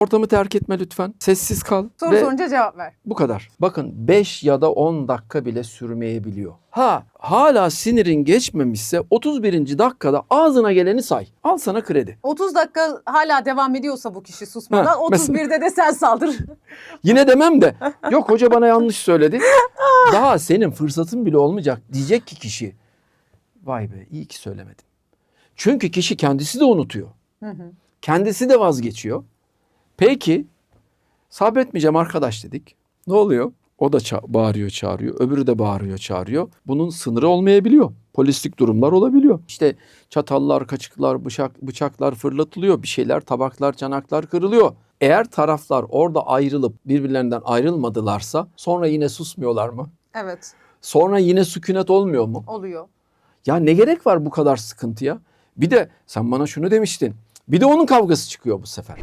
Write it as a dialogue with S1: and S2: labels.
S1: Ortamı terk etme lütfen. Sessiz kal.
S2: Soru
S1: ve
S2: sorunca cevap ver.
S1: bu kadar. Bakın 5 ya da 10 dakika bile sürmeyebiliyor. Ha hala sinirin geçmemişse 31. dakikada ağzına geleni say. Al sana kredi.
S2: 30 dakika hala devam ediyorsa bu kişi susmadan
S1: Ha, mesela-
S2: 31'de de sen saldır.
S1: Yine demem de yok hoca bana yanlış söyledi. Daha senin fırsatın bile olmayacak diyecek ki kişi. Vay be iyi ki söylemedim. Çünkü kişi kendisi de unutuyor. Kendisi de vazgeçiyor. Peki sabretmeyeceğim arkadaş dedik. Ne oluyor? O da ça- bağırıyor çağırıyor. Öbürü de bağırıyor çağırıyor. Bunun sınırı olmayabiliyor. Polislik durumlar olabiliyor. İşte çatallar, kaçıklar, bıçak, bıçaklar fırlatılıyor. Bir şeyler, tabaklar, çanaklar kırılıyor. Eğer taraflar orada ayrılıp birbirlerinden ayrılmadılarsa sonra yine susmuyorlar mı?
S2: evet
S1: Sonra yine sükunet olmuyor mu?
S2: oluyor.
S1: Ya ne gerek var bu kadar sıkıntıya? Bir de sen bana şunu demiştin. Bir de onun kavgası çıkıyor bu sefer.